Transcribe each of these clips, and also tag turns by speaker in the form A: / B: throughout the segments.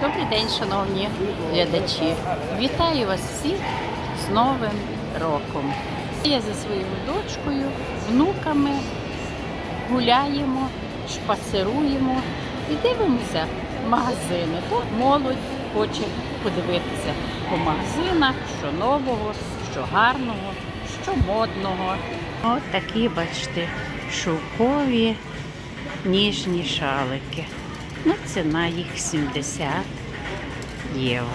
A: Добрий день, шановні глядачі. Вітаю вас всіх з Новим роком. Я зі своєю дочкою, внуками гуляємо, шпацируємо і дивимося магазини. То молодь хоче подивитися по магазинах, що нового, що гарного, що модного. Ось такі, бачите, шовкові ніжні шалики. Ну, ціна їх 70 євро.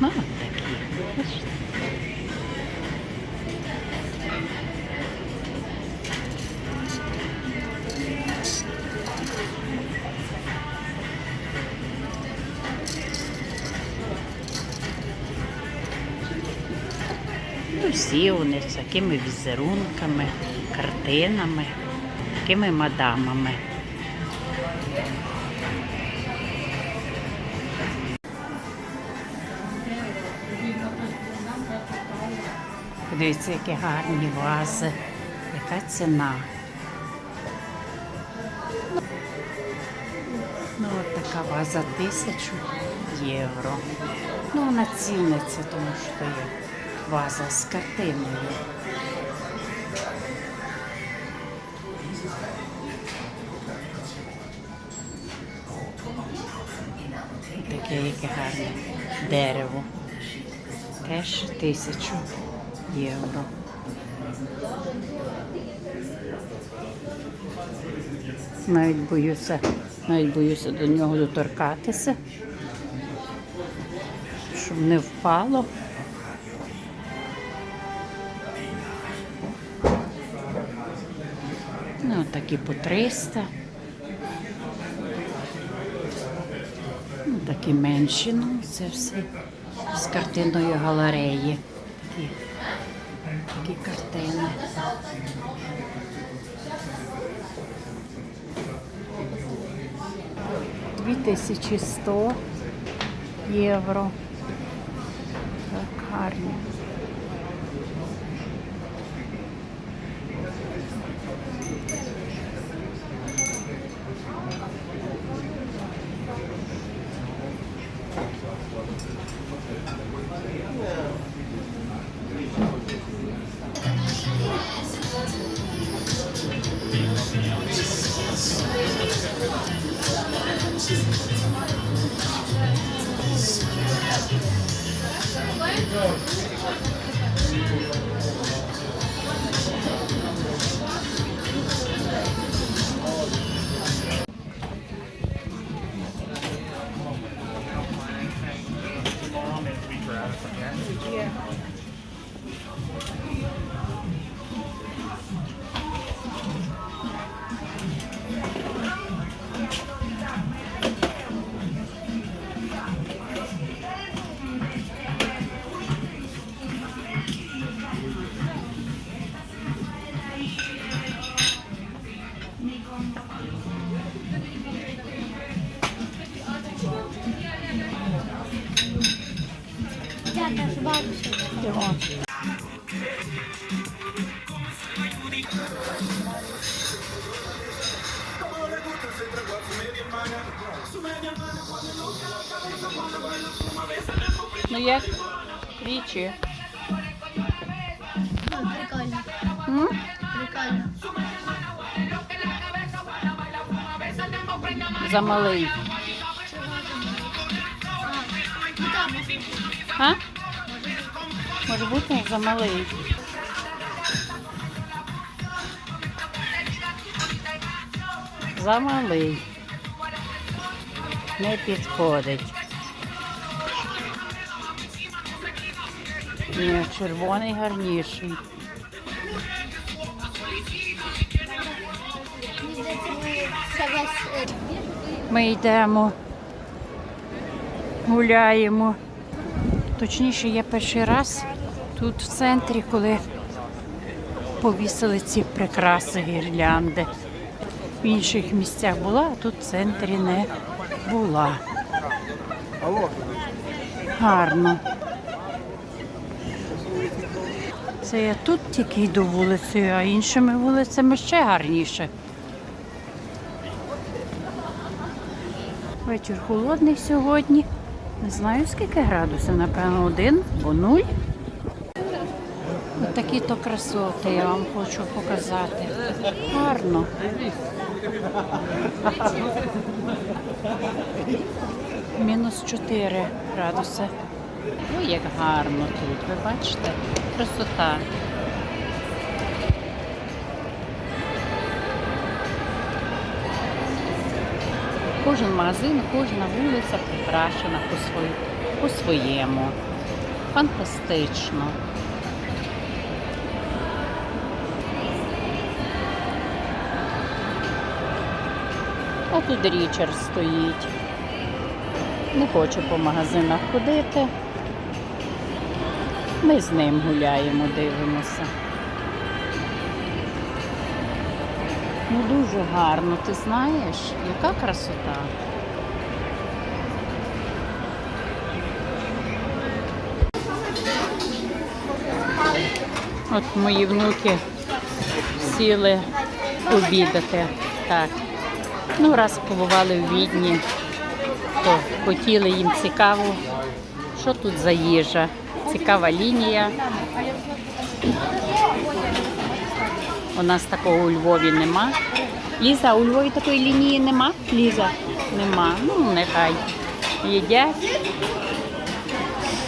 A: Ну, от такі. бачите. Всі вони з такими візерунками, картинами, такими мадамами. Подивіться, які гарні вази. Яка ціна? Ну, от така ваза тисячу євро. Ну, вона ціниться, тому що є ваза з картиною. Таке яке гарне дерево. Теж тисячу євро. Навіть боюся, навіть боюся до нього доторкатися, щоб не впало. Ну, такі по 300. Ну, такі менші, ну, це все з картинної галереї. Такі, такі картини. Дві тисячі сто євро. Так, гарні. Ну як? Річі.
B: Ну, прикольно.
A: М?
B: Прикольно.
A: Замалий. А? Може бути замалий. Замалий. Не підходить. Ні, червоний гарніший. Ми йдемо, гуляємо. Точніше, я перший раз тут в центрі, коли повісили ці прикраси гірлянди. В інших місцях була, а тут в центрі не була. Гарно. Це я тут тільки йду вулицею, а іншими вулицями ще гарніше. Вечір холодний сьогодні. Не знаю скільки градусів, напевно, один або нуль. Такі то красоти я вам хочу показати. Гарно. Мінус 4 градуси. Ой, як гарно тут, ви бачите? Красота. Кожен магазин, кожна вулиця прикрашена по по-своєму. Фантастично. Тут Річард стоїть. Не хоче по магазинах ходити. Ми з ним гуляємо, дивимося. Ну дуже гарно, ти знаєш, яка красота. От мої внуки сіли обідати. Так. Ну, раз побували в Відні, то хотіли їм цікаво, що тут за їжа. Цікава лінія. У нас такого у Львові нема. Ліза, у Львові такої лінії нема? Ліза? Нема. Ну, нехай їдять.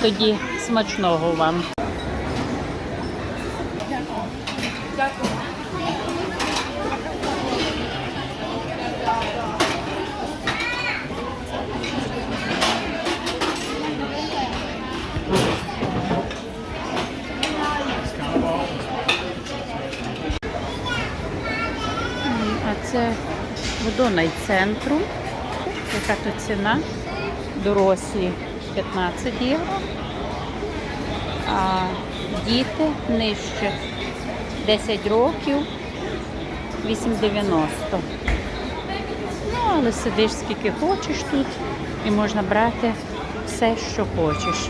A: Тоді смачного вам. Водонай центру. Яка тут ціна? Дорослі 15 євро. А діти нижче 10 років 8,90. Ну, але сидиш скільки хочеш тут і можна брати все, що хочеш.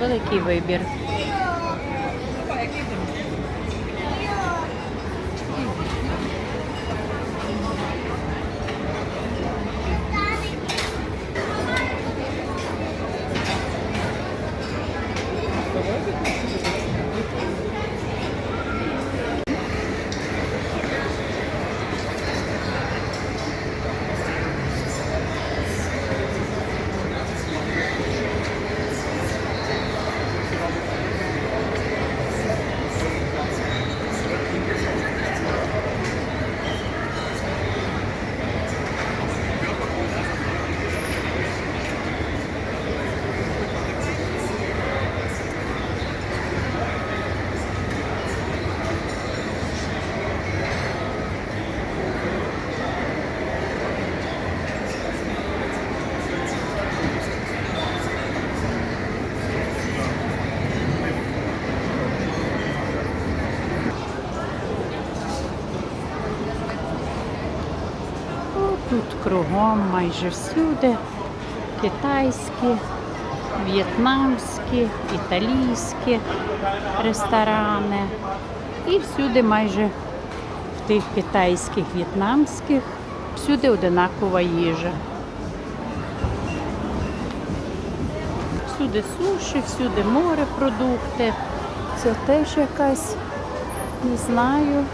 A: Великий вибір. О, Тут кругом майже всюди китайські, в'єтнамські, італійські ресторани. І всюди майже в тих китайських, в'єтнамських, всюди одинакова їжа. Всюди суші, всюди морепродукти. Це теж якась, не знаю,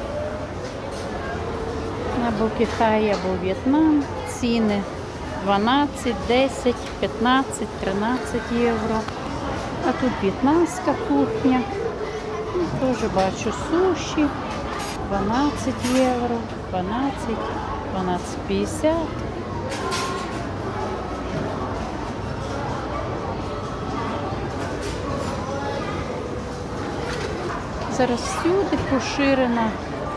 A: або Китай, або В'єтнам. Ціни 12, 10, 15, 13 євро. А тут в'єтнамська кухня. Ну, Теж бачу суші. 12 євро, 12, 12,50. Зараз всюди поширена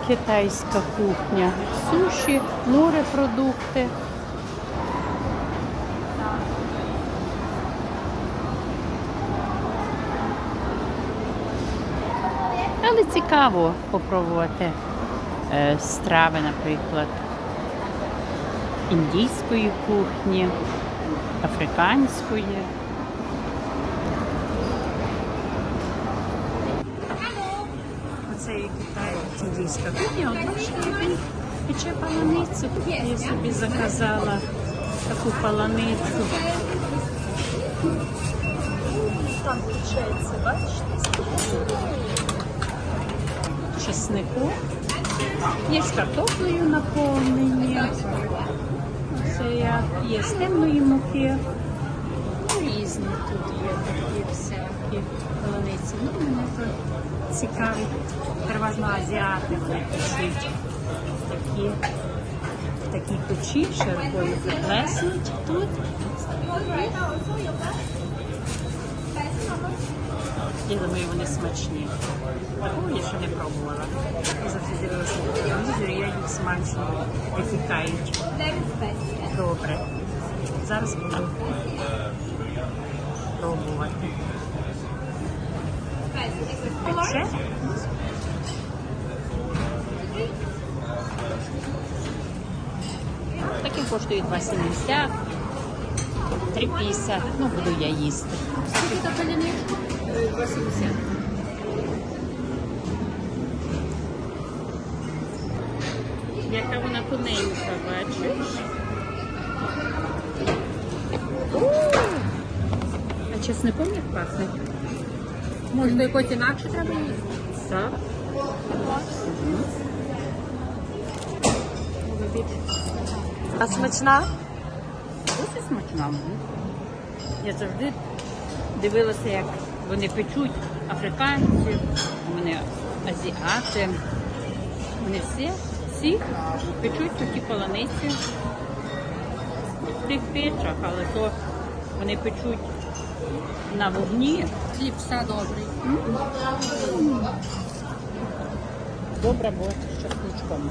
A: китайська кухня. Суші, морепродукти. Але цікаво попробувати е, страви, наприклад, індійської кухні, африканської. Оце є Китай, індійська кухня, який пече паланицю. Я собі заказала таку паланицю.
C: Там включається, бачите?
A: Чеснику. Є з картоплею наповнені. Це як є з темної муки. Ну, різні тут є такі всякі полуниці. Ну, мене то цікаві. Переважно азіати. Такі, такі печі широкою приплеснуть тут. Я думаю, вони смачні. Такого я ще не пробувала. Я завжди дивилася по телевізорі, я їх смачно випікають. Добре. Зараз буду пробувати. Пече. Такі коштують 2,70, 3,50. Ну, буду я їсти.
B: Скільки то паляни?
A: 2,70. Яка вона тоненька, бачиш? А чесником як пахне?
C: Можна якось інакше треба їсти.
A: Так.
C: А смачна?
A: Смачна. Я завжди дивилася, як вони печуть африканці, вони азіати. Вони всі, всі печуть такі полониці в тих печах, але то вони печуть на вогні.
C: Хліб все добрий.
A: Добре, бо з часничком.